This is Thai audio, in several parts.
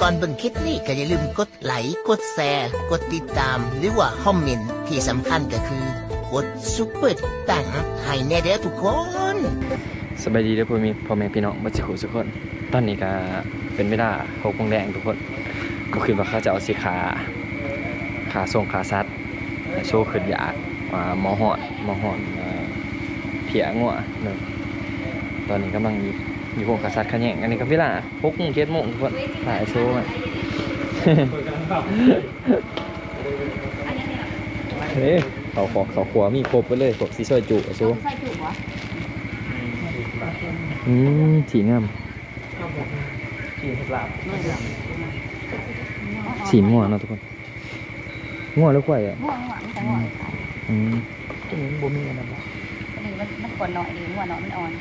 ก่อนเบิ่งคลิปนี้ก็อย่าลืมกดไลค์กดแชร์กดติดตาม หรือว่าคอมเมนต์ที่สำคัญก็คือกดซุปเปอร์ตังให้แน่เด้อทุกคนสบายดีเด้อพ่อแม่พ่อแม่พี่น้องบัจิขุทุกคน ตอนนี้ก็เป็นเวลาหกโมงแดงทุกคนเมื่อคืนว่าเขาจะเอาสีขาขาส่งขาซัดโชว์ขึ้นยากมาหมอหอดหมอหอดเอ่อเพียงัวเนอะตอนนี้กำลัง อยู่อยู่พวกขาซัดขะแยงอันนี้ก็เวลาหกโมงเจ็ดโมงทุกคนถ่ายโชว์อะเฮ้ยเขาขอเขาขวามีครบไปเลยพวกซีซอยจุอะโชว์ใส่ถุงวะอืมสีงามสีม่วงเนาะทุกคนม่วงหรือควายอะม่วงหวานแต่หวานขายอืมอันนี้มันมันก่อนหน่อยดีหัวหน่อยมันอ่อน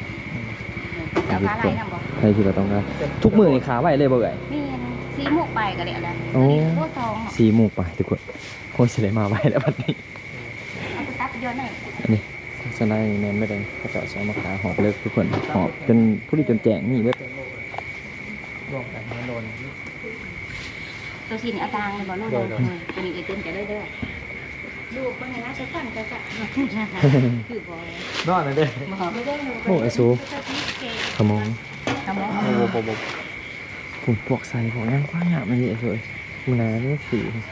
เอาขาลายน้ำบ่ใครที่เราต้องการทุกมือนี่ขาไหวเลยบ่ไก่มีสีหมวกไปก็ได้อะไรโอ้โลซองสีหมูไปทุกคนโคตรเสียมาไหวแล้วบัดนี้เอาไปตัดเยอะหน่อยอันนี้สไนด์แมนไม่ได้เขาจะเอาใช้มาขาหอบเลิกทุกคนหอบจนผู้ที่จนแจงนี่เบิดตัวสีนี่อาจารย์เลยบ่ลูกตัวนี้ก็เต็มจะได้เด้อดูคนไหนนะจะสั่นจะสั่นคือบ่นอนเลยเด้บ่ไม่ได้โอ้ไอซู ขโมงทำไมโอ้โหโอ้โหผมพวกใส่พวกยังกว้างอะมันนี่เลยมันน่าเนี่ยสีนี่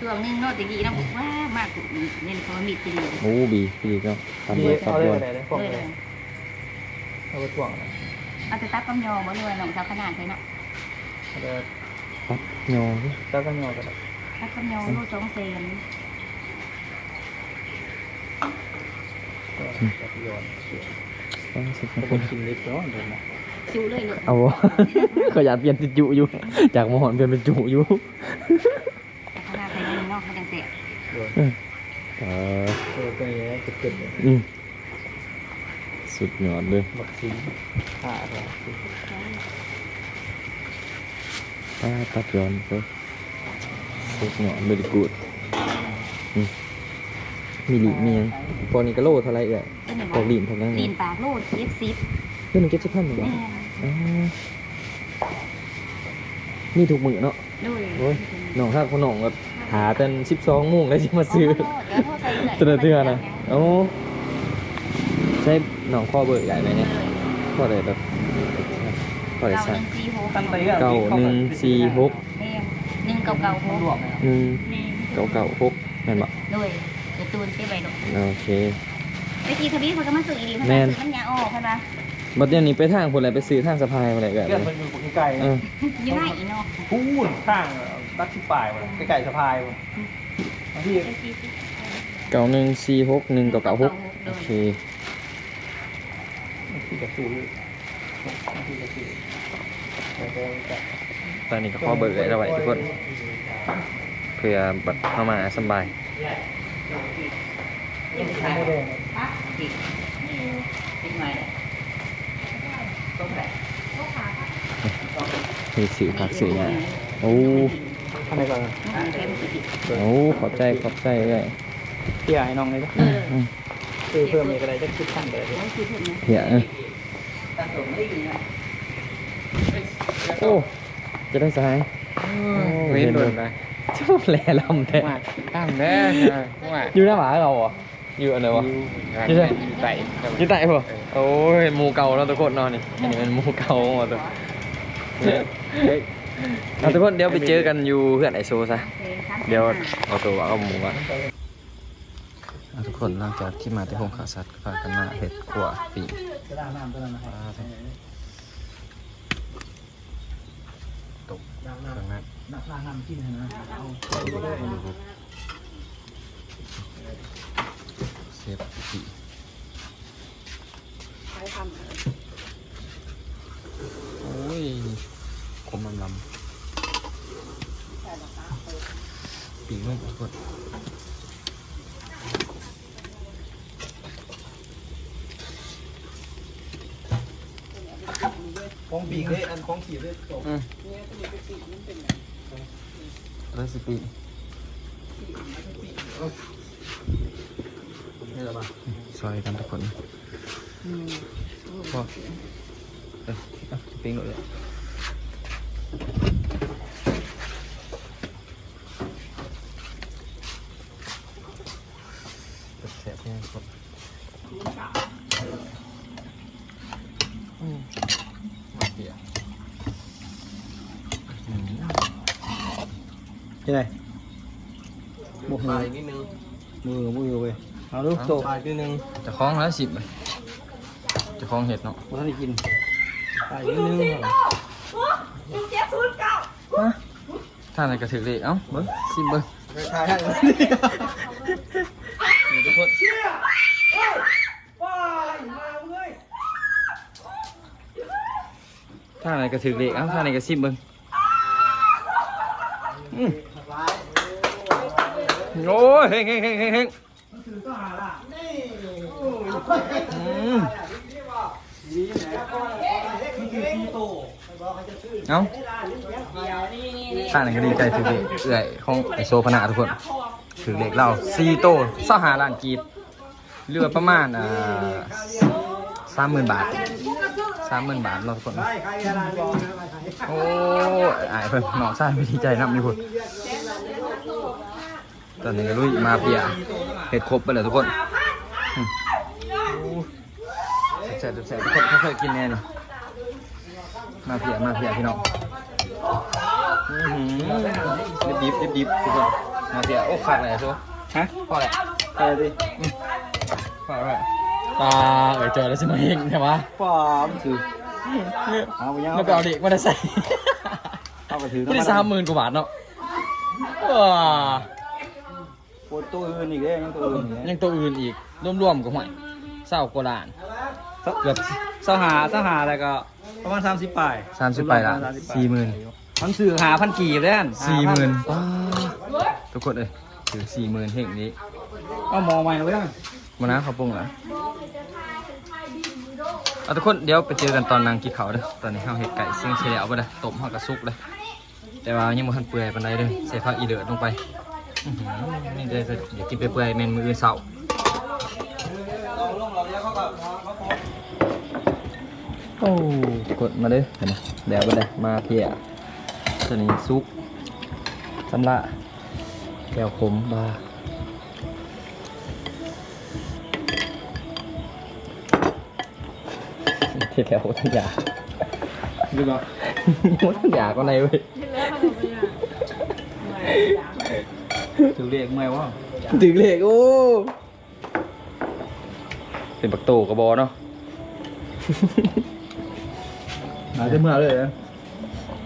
ตัวนึงเนาะตะกี้นะบอกว่ามากเน้นเขามีตีเลยโอ้บีบีก็ตามเบิดตามเอาเบิเลยดเลยพวกเลยเลยเอาไปถ่วงเอาจะตัดกำยอบ่เลยน้องสาวขนาดใช่เนาะเอาไปปั๊บโยงแล้วก็งอกันตัดกำยอลูกสองเซนโยน ต้องสุดจะนะเป็นกินลิฟต์แล้วเดินนะชิวเลยเนาะเอาวะขยันเปลี่ยนเป็นจุอยู่ จากมหอนเปลี่ยนเป็นจุอยู่ขนาดใส่นี่เนาะเขาจังเสียเออเออตัวนี้จะเกิดอืมสุดยอดเลยบักซีผ้าอะไรป้าตัดย้อนไปสุดยอดเลยกูดมีหลีมียังพอนี้ก็โลเท่าไรเอ่ย เป็นอย่างพอกลีนพอกยังไงลีนปากโลดเย็บซิปเพื่อนเก็บสิบพันหรือเปล่าแม่อ๋อนี่ถูกมือเนาะด้วยโอ้ยน้องถ้าคนน้องก็หาเป็นสิบสองโมงแล้วจะมาซื้อเดี๋ยวโทษใส่เลยตัวเตือนนะโอ้ใช่หนองข้อเบอร์ใหญ่ไหมเนี่ยข้ออะไรแบบข้ออะไรเก้าหสั่นึ่งสี่หกตั้งแต่เก้าหนึ่งสี่หกแม่หนึ่งเก้าเก้าหกรวมนะหนึ่งเก้าเก้าหกแม่นบอกด้วยเดี๋ยวตูนเสียไปหนูโอเค ไอ้ทีทบีเขาก็มาซื้ออีดีมันแม่นซื้อมันยาออกใช่ปะบัดเดี๋ยวนี้ไปทางคนอะไรไปซื้อทางสะพายมาอะไรกันเกิดมันอยู่ไกลเอออยู่ไหนอีเนาะพูนข้างรักที่ปลายใกล้ๆสะพายที่เก้าหนึ่งสี่หกหนึ่งเก้าเก้าหกโดโอยเคที่จะซื้อที่จะซื้อตอนนี้ก็ข้อเบอร์ไว้ทุกคนเพื่อบัดเข้ามาสบาย ไม่ได้มีสื่อผักสื่อเนี่ยโอ้ทำไมก่อนโอ้ขอบใจขอบใจเลยเที่ยให้น้องเลยนะอืมซื้อเพิ่มมีอะไรจะคิดขั้นเลยเหี้ยเออโอ้จะได้สายเว้นโดนไปชอบแหล่ลำแท้มาตั้งแน่ว่าอยู่หน้าหมาเราเหรอ อยู่อันไหนวะที่ไหนไต่อยู่ไหนพอโอ้ยหมูเก่าแล้วทุกคนนอนนี่อันนี้เป็นหมูเก่าหมดเลยเอาทุกคนเดี๋ยวไปเจอกันอยู่เพื่อนไอโซซะ เดี๋ยวเอาตัวเอาหมูอะทุกคนหลังจากที่มาที่ห้องขาสัตว์ก็พากันมาเห็ดขวปีกจะได้น้ำตัวนั้นนะปลาทั้งตกน้ำทางนั้นน้ำน้ำน้ำกินนะเอา เซฟปีกโอ้ยคมมันลำปีกไม่ทุกคนของปีกเลยอันของขีดเลยจบร้อยสิบปีนี่แหละป่ะ ซอยกันทุกคนพอเอ้ยเอาปิ้งหน่อยเลยแสบเนี่ยครับอืมมาเปียอืมยังไงบุกมาอี กนิดนึงมือมือเว้ยเอาดูโตปลายนิดนึงจะคล้องแล้วสิบเลยจะคล้องเห็ดเนาะบ่ทันได้กินไปนิดนึงฮะท่านอะไรกระถือเลยเอ้าเบิ้งสิบเบิ้งใช่ใช่นี่ทุกคนท่านอะไรกระถือเลยเอ้าท่านอะไรกระสิบเบิ้งอืมโอ้ยเฮงเฮงเฮงเฮง เฮงอืมเอ้าท่านอะไรก็ดีใจถือเลยเอื่อยของไอโซพนาทุกคนถือเลขเราซีโตเศร้าหาล้านกีบเรือประมาณอ่าสามหมื่นบาทสามหมื่นบาทเราะทุกคนโอ้อายเพิ่นน้องชายไม่ดีใจนับอยู่พุ่นตอนนี้ก็ลุยมาเพีย เห็ดครบไปเลยทุกคนอืมโอ้แซ่บๆแซ่บๆทุกคนค่อยๆกินแน่นี่มาเพียมาเพียพี่น้องอื้อหือดิบดิบดิบๆทุกคนมาเพียโอ้ขาดอะไรโซ่ฮะพอแหละไปดิพอแล้วตาเอ๋ยเจอแล้วใช่ไหมเฮงใช่ปะปอมถือเอาไปยังไม่ไปเอาเด็กมาได้ใส่เอาไปถือไม่ได้สามหมื่นกว่าบาทเนาะว้า ปวดตัวอื่นอีกเด้ยังตัวอื่นอีกยังตัวอื่นอีกรวมๆกับหวยเศร้ากว่าล้านเกือบเสาหาเสาหาแล้วก็ประมาณ30ปลายสามสิบปละสี่หมื่นมันสื่อหาพันกีบแล้วสี่หมื่นทุกคนเลยถือสี่หมื่นเฮงนี้เอามองใหม่เลยมานะเขาปรุงเหรอเอาทุกคนเดี๋ยวไปเจอกันตอนนางกินเขาเด้อตอนนี้ข้าวเห็ดไก่เสียงเฉลียวไปเลยต้มข้าวกระซุกเลยแต่ว่ายังไม่ทันเปื่อยปานใดเลยใส่ผักอีเดือดลงไป นี่เลยจะอยากกินเปื่อยๆเมนมืออื่นเสาร์โอ้กดมาเลยเห็นไหมเดี๋ยวไปเลยมาเพียตัวนี้ซุปสำละแก้วขมบาเที่ยวทุกอย่างดูบ่หมดทุกอย่างก็ในเว้ย ถือเรียกเมื่อยวะถึงเลขโอ้เป็นปักโตกระบอเนาะหาได้เมื่อเลยนะ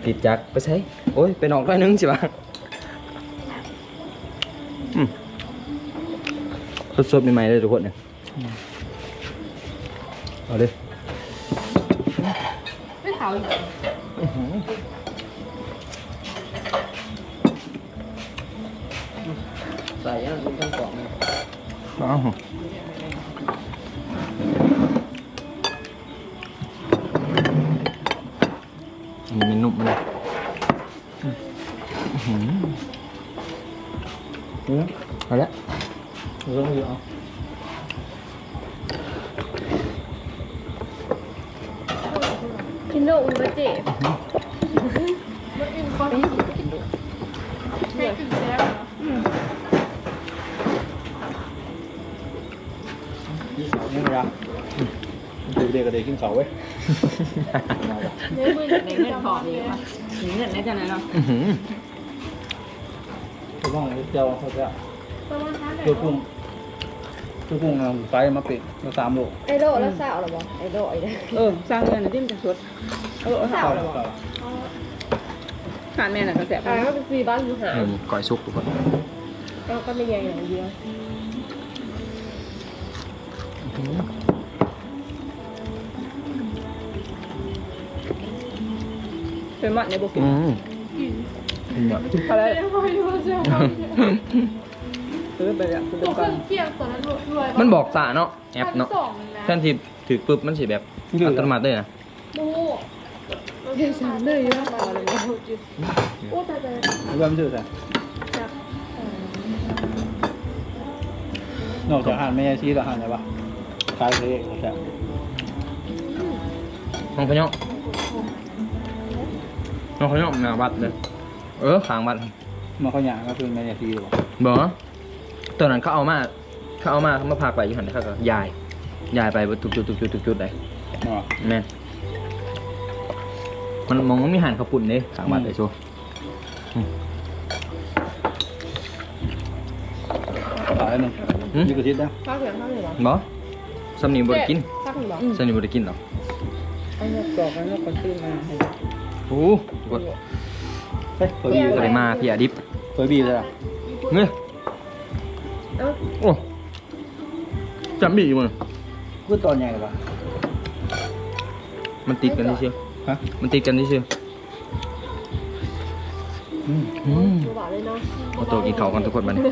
ติดจักรไปใช้โอ้ยเป็นออกได้นึงสิวะอืมสดๆใหม่ๆเลยทุกคนเนี่ยเอาเลยไม่เผาอีก ใส่อันนั้นต้องกล่องอ้าวอันนี้นุ่มเลยอื้อเอาละเรื่องเยอะกินโลอุ่นมาเจ็บมันกินคอนี้กินโลแค่กินแล้ว ยี่สิบ นี่นะถือเรียกกับเด็กขึ้นเขาเว้ยเนื้อมือในเงินพอดีป่ะเงินได้จังไหนเนาะอื้อหือคือว่าเจ้าเขาจะประมาณนั้นคือกุ้งคือกุ้งเอาไฟมาปิดมาสามโลไอโลแล้วสาวหรอบ่ไอโลไอเด้เออสร้างเงินน่ะที่มันจะชดเออสาวหรอบ่ขาดแม่น่ะก็แสบอ่าก็เป็นซีบ้านอยู่หาเออก่อยสุกทุกคนก็ก็ไม่ใหญ่อย่างเดียว เป็นมัดในบุกินอืมอะไรไม่ค่อยรู้เรื่องซื้อไปอะซื้อตัวไปเครื่องเคียงตัวนั้นรวยมันบอกสาเนาะแอปเนาะสองนะแท่นที่ถือปุ๊บมันสิแบบอัตโนมัติเลยนะโอ้เราเห็นสามเลยเยอะมาเลยโอ้ตายตายหรือว่ามันถือแต่จับนอกจากอาหารไม่ใช่ชีสอาหารอะไรปะ ขายเรียกแต่ห้องพะเนาะน้องขย่อหน้าบัดเลยเออขางบัดมาเขาหยาก็คือแม่ยาทีหรอบ่ตอนนั้นเขาเอามาเขาเอามาเขามาพาไปอยู่หันเขาก็ยายยายไปเบิดทุกจุดทุกจุดทุกจุดเลยนาะแม่มันมองว่ามีหันขาปุ่นเด้ขางบัดเลยโชว์ตายหนึ่งยี่กระทิดนะข้าเหนียวข้าเหนียวบ่ สำนีบ่ได้กินข้าวเหนียวสำนีบ่ได้กินหรอกเอานกกรอกเอานกคนซื้อมาให้โอ้กดเฮ้ยเฟอร์บี้บ่ได้มาพี่อาดิบเฟอร์บี้เลยอะเงี้ยเอ้าโอ้จำบีอยู่มั้งพูดตอนใหญ่ปะมันติดกันนี่เชียวฮะมันติดกันนี่เชียวอืมอืมหวานเลยเนาะเอาตัวกินข้าวกันทุกคนมาเนี่ย